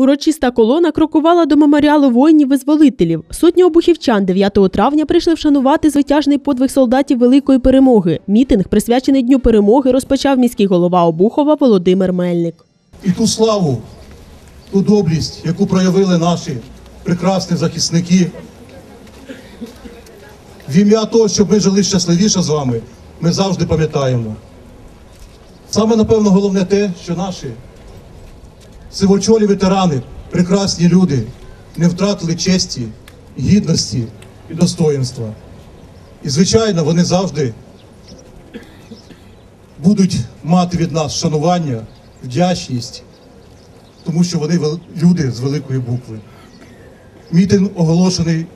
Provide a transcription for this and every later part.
Урочиста колона крокувала до меморіалу воїнів-визволителів. Сотні обухівчан 9 травня прийшли вшанувати звитяжний подвиг солдатів Великої перемоги. Мітинг, присвячений Дню перемоги, розпочав міський голова Обухова Володимир Мельник. і ту славу, ту доблість, яку проявили наші прекрасні захисники. В ім'я того, щоб ми жили щасливіше з вами, ми завжди пам'ятаємо. Саме, напевно, головне те, що наші сивочолі ветерани, прекрасні люди, не втратили честі, гідності і достоїнства. І, звичайно, вони завжди будуть мати від нас шанування, вдячність, тому що вони люди з великої букви. Мітинг оголошений,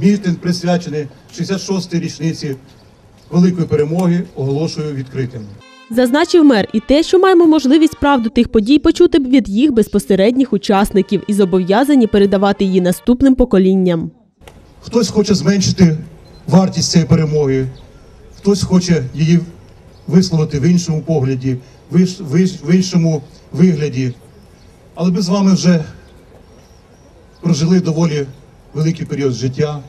мітинг присвячений 66-й річниці великої перемоги, оголошую відкритим. Зазначив мер і те, що маємо можливість правду тих подій почути від їх безпосередніх учасників і зобов'язані передавати її наступним поколінням. Хтось хоче зменшити вартість цієї перемоги, хтось хоче її висловити в іншому погляді, в інш- в інш- в іншому вигляді. Але ми з вами вже прожили доволі великий період життя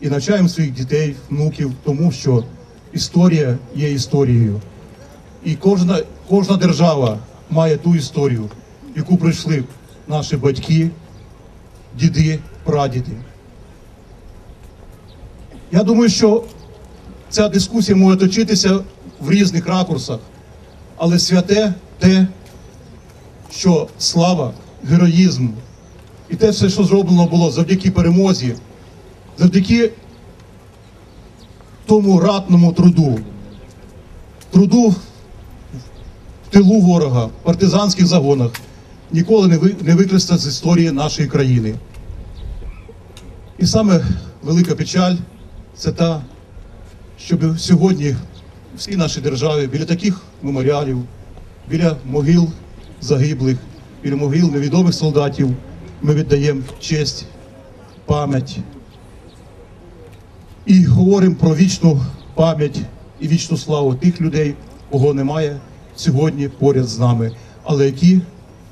і навчаємо своїх дітей, внуків, тому що історія є історією. І кожна, кожна держава має ту історію, яку пройшли наші батьки, діди, прадіди. Я думаю, що ця дискусія може точитися в різних ракурсах, але святе те, що слава, героїзм і те все, що зроблено було завдяки перемозі, завдяки тому ратному труду, труду тилу ворога, в партизанських загонах, ніколи не ви- з історії нашої країни. І саме велика печаль це та, щоб сьогодні всі наші держави біля таких меморіалів, біля могил загиблих, біля могил невідомих солдатів ми віддаємо честь, пам'ять і говоримо про вічну пам'ять і вічну славу тих людей, кого немає сьогодні поряд з нами, але які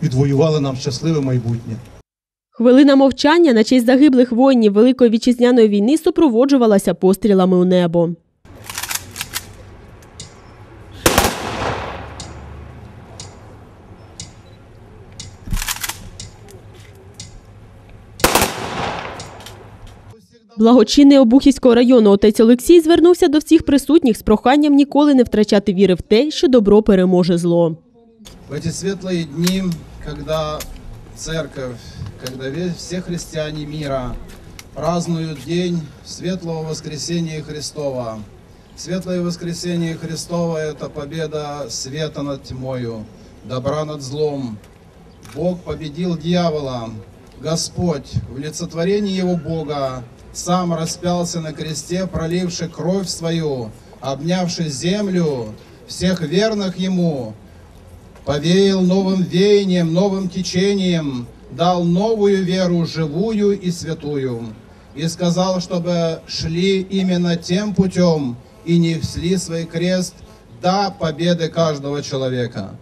відвоювали нам щасливе майбутнє. Хвилина мовчання на честь загиблих воїнів Великої вітчизняної війни супроводжувалася пострілами у небо. Благочинний Обухівського району отець Олексій звернувся до всіх присутніх з проханням ніколи не втрачати віри в те, що добро переможе зло. В эти светлые дни, когда церковь, когда ве- все христиане мира празднуют день светлого воскресения Христова. Светлое воскресение Христова – это победа света над тьмою, добра над злом. Бог победил дьявола. Господь в лицетворении Его Бога сам распялся на кресте, проливший кровь свою, обнявший землю, всех верных Ему, повеял новым веянием, новым течением, дал новую веру, живую и святую. И сказал, чтобы шли именно тем путем и несли свой крест до победы каждого человека.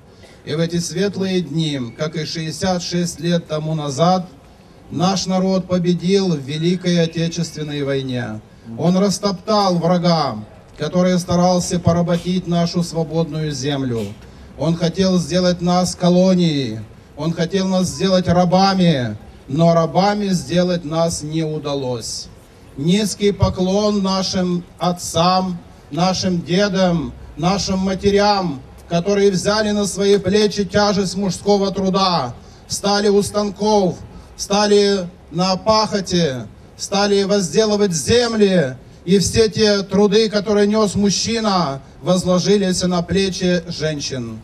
И в эти светлые дни, как и 66 лет тому назад, наш народ победил в Великой Отечественной войне. Он растоптал врага, который старался поработить нашу свободную землю. Он хотел сделать нас колонией, он хотел нас сделать рабами, но рабами сделать нас не удалось. Низкий поклон нашим отцам, нашим дедам, нашим матерям, которые взяли на свои плечи тяжесть мужского труда, стали у станков, стали на пахоте, стали возделывать земли, и все те труды, которые нес мужчина, возложились на плечи женщин.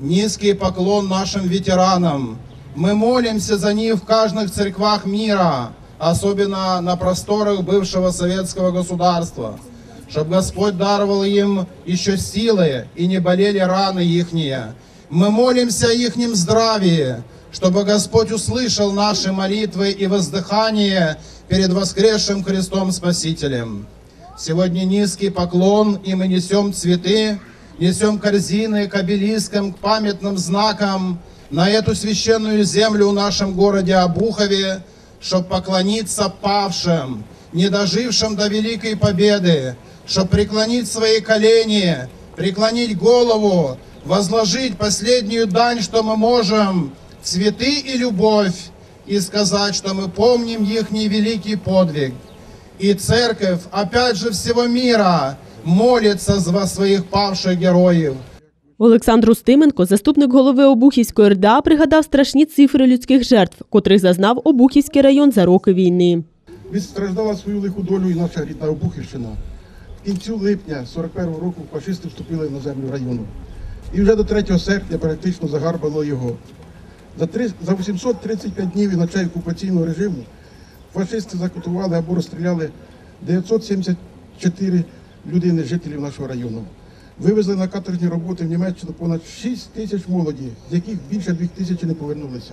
Низкий поклон нашим ветеранам. Мы молимся за них в каждых церквах мира, особенно на просторах бывшего советского государства, чтобы Господь даровал им еще силы и не болели раны ихние. Мы молимся о ихнем здравии, чтобы Господь услышал наши молитвы и воздыхание перед воскресшим Христом Спасителем. Сегодня низкий поклон, и мы несем цветы, несем корзины к обелискам, к памятным знакам, на эту священную землю в нашем городе Обухове, чтобы поклониться павшим, не дожившим до великой победы, чтобы преклонить свои колени, преклонить голову, возложить последнюю дань, что мы можем, цветы и любовь, и сказать, что мы помним их великий подвиг. И церковь, опять же, всего мира молится за своих павших героев. Олександр Устименко, заступник голови Обухівської РДА, пригадав страшні цифри людських жертв, котрих зазнав Обухівський район за роки війни. Відстраждала свою лиху долю і наша рідна Обухівщина. В кінцю липня 41-го року фашисти вступили на землю району. І вже до 3 серпня практично загарбало його. За, три, за 835 днів і ночей окупаційного режиму фашисти закутували або розстріляли 974 людини, жителів нашого району. Вивезли на каторжні роботи в Німеччину понад 6 тисяч молоді, з яких більше 2 тисячі не повернулися.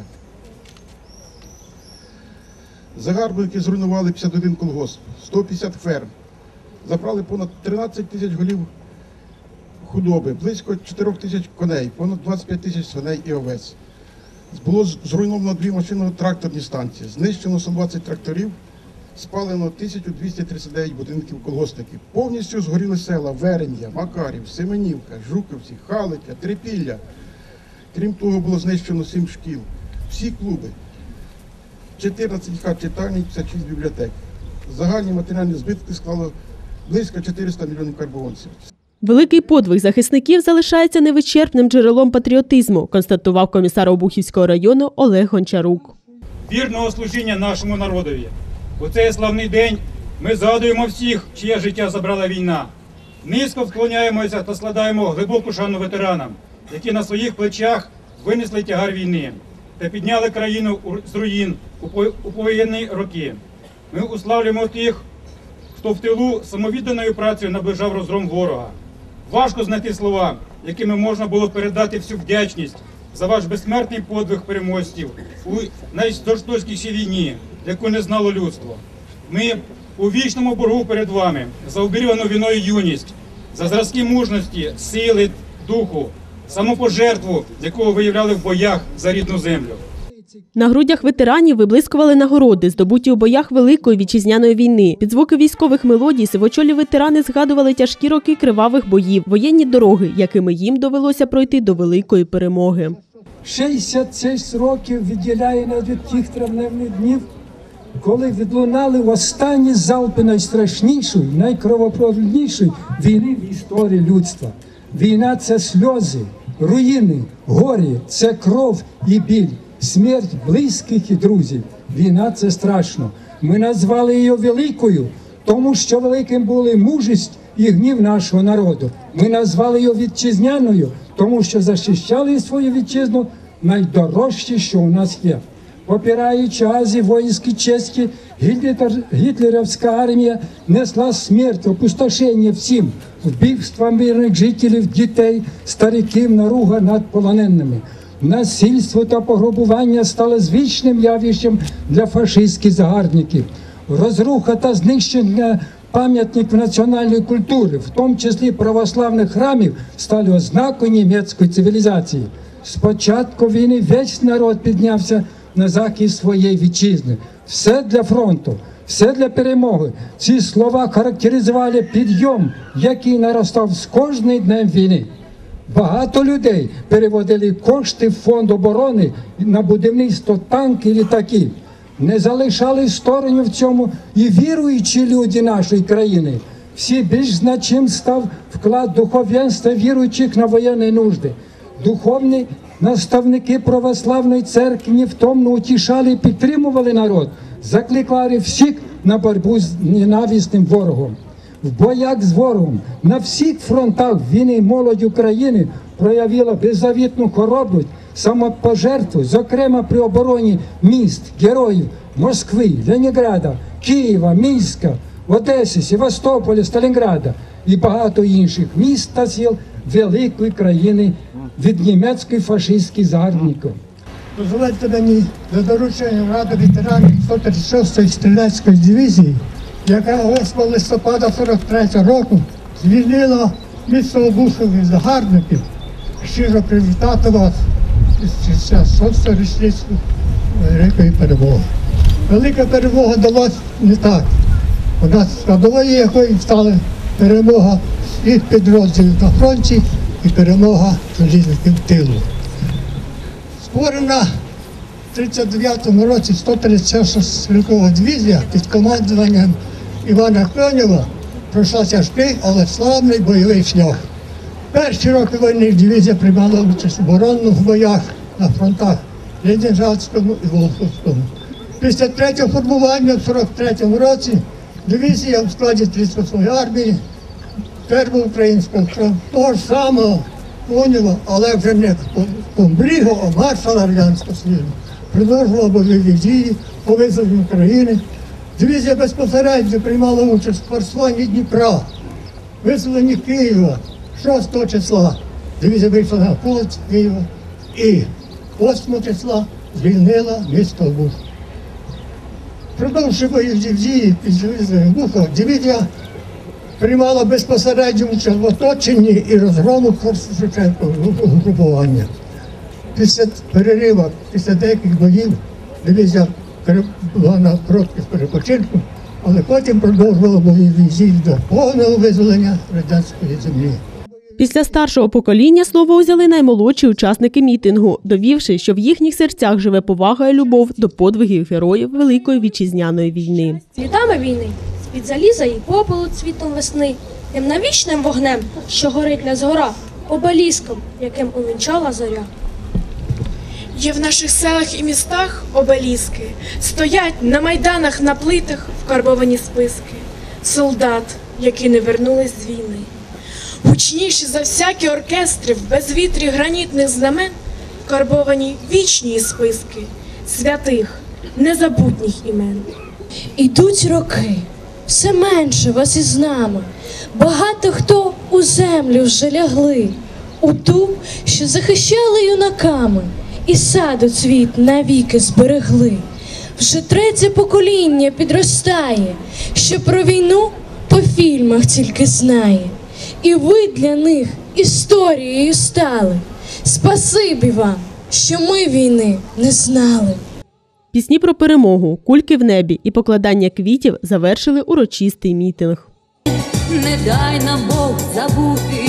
Загарбники зруйнували 51 колгосп, 150 ферм, забрали понад 13 тисяч голів худоби, близько 4 тисяч коней, понад 25 тисяч свиней і овець. Було зруйновано дві машинно-тракторні станції, знищено 120 тракторів, спалено 1239 будинків колгоспників. Повністю згоріли села Верем'я, Макарів, Семенівка, Жуковці, Халиця, Трипілля. Крім того, було знищено 7 шкіл, всі клуби. 14 хат читальні, 56 бібліотек. Загальні матеріальні збитки склало близько 400 мільйонів карбованців. Великий подвиг захисників залишається невичерпним джерелом патріотизму, констатував комісар Обухівського району Олег Гончарук. вірного служіння нашому народові. У цей славний день ми згадуємо всіх, чиє життя забрала війна. Низько вклоняємося та складаємо глибоку шану ветеранам, які на своїх плечах винесли тягар війни та підняли країну з руїн у повоєнні роки. Ми уславлюємо тих, хто в тилу самовідданою працею наближав розгром ворога. Важко знайти слова, якими можна було передати всю вдячність за ваш безсмертний подвиг переможців у найжорстокішій війні, яку не знало людство. Ми у вічному боргу перед вами за обірвану війною юність, за зразки мужності, сили, духу, самопожертву, яку виявляли в боях за рідну землю. На грудях ветеранів виблискували нагороди, здобуті у боях Великої вітчизняної війни. Під звуки військових мелодій сивочолі ветерани згадували тяжкі роки кривавих боїв, воєнні дороги, якими їм довелося пройти до великої перемоги. 66 років відділяє нас від тих травневних днів, коли відлунали останні залпи найстрашнішої, найкровопролитнішої війни в історії людства. Війна це сльози, руїни, горі, це кров і біль, смерть близьких і друзів. Війна це страшно. Ми назвали її великою, тому що великим були мужість і гнів нашого народу. Ми назвали її вітчизняною, тому що захищали свою вітчизну найдорожче, що у нас є. Попираючи Азії воїнські Гітлер- гітлерівська армія несла смерть, опустошення всім, вбивства мирних жителів, дітей, стариків, наруга над полоненими. Насильство та пограбування стали звичним явищем для фашистських загарбників. Розруха та знищення пам'ятників національної культури, в тому числі православних храмів, стали ознакою німецької цивілізації. З початку війни весь народ піднявся на захист своєї вітчизни. Все для фронту, все для перемоги. Ці слова характеризували підйом, який наростав з кожним днем війни. Багато людей переводили кошти в фонд оборони на будівництво танків і літаків. Не залишали сторону в цьому і віруючі люди нашої країни. Всі більш значим став вклад духовенства віруючих на воєнні нужди. Духовні наставники православної церкви невтомно утішали і підтримували народ, закликали всіх на боротьбу з ненависним ворогом. В боях з ворогом на всіх фронтах війни молодь України проявила беззавітну хоробрість, самопожертву, зокрема при обороні міст, героїв Москви, Ленінграда, Києва, Мінська, Одеси, Севастополя, Сталінграда і багато інших міст та сіл великої країни від німецької фашистських загарбників. Дозвольте мені за дорученням Ради ветеранів 136-ї стрілецької дивізії, яка 8 листопада 43 року звільнила місто Обухові загарбників, щиро привітати вас 66 річницю великої перемоги. Велика перемога далась не так. У нас складовою якої стали перемога всіх підрозділів на фронті і перемога желізників тилу. Створена в 39-му році 136 стрілкова дивізія під командуванням Івана Конєва пройшла тяжкий, але славний бойовий шлях. Перші роки війни дивізія приймала участь у оборонних боях на фронтах Ленінградському і Волховському. Після третього формування в 43-му році дивізія в складі 38-ї армії Першого українського того ж самого Конєва, але вже не комбрігу, а маршала Радянського Союзу. Продовжувала бойові дії по визволенню України. Дивізія безпосередньо приймала участь в форсуванні Дніпра, визволенні Києва 6 числа. Дивізія вийшла на вулиці Києва і 8 числа звільнила місто Бух. Продовжуючи бойові дії під визволенням Буха, дивізія приймала безпосередньо участь в оточенні і розгрому Шевченко групування. Після перериву, після деяких боїв, дивізія була на коротких перепочинку, але потім продовжувала бойові дії до повного визволення радянської землі. Після старшого покоління слово узяли наймолодші учасники мітингу, довівши, що в їхніх серцях живе повага і любов до подвигів героїв Великої вітчизняної війни. Світами війни, з-під заліза і попелу цвітом весни, тим навічним вогнем, що горить не згора, обеліском, яким увінчала зоря. Є в наших селах і містах обеліски, стоять на майданах, на плитах вкарбовані списки. Солдат, які не вернулись з війни. Гучніші за всякі оркестри в безвітрі гранітних знамен вкарбовані вічні списки святих, незабутніх імен. Ідуть роки, все менше вас із нами. Багато хто у землю вже лягли, у ту, що захищали юнаками, і саду цвіт навіки зберегли. Вже третє покоління підростає, що про війну по фільмах тільки знає. І ви для них історією стали. Спасибі вам, що ми війни не знали. Пісні про перемогу, кульки в небі і покладання квітів завершили урочистий мітинг. Не дай нам Бог забути,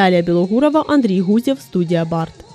Наталія Білогурова, Андрій Гузєв, студія Барт.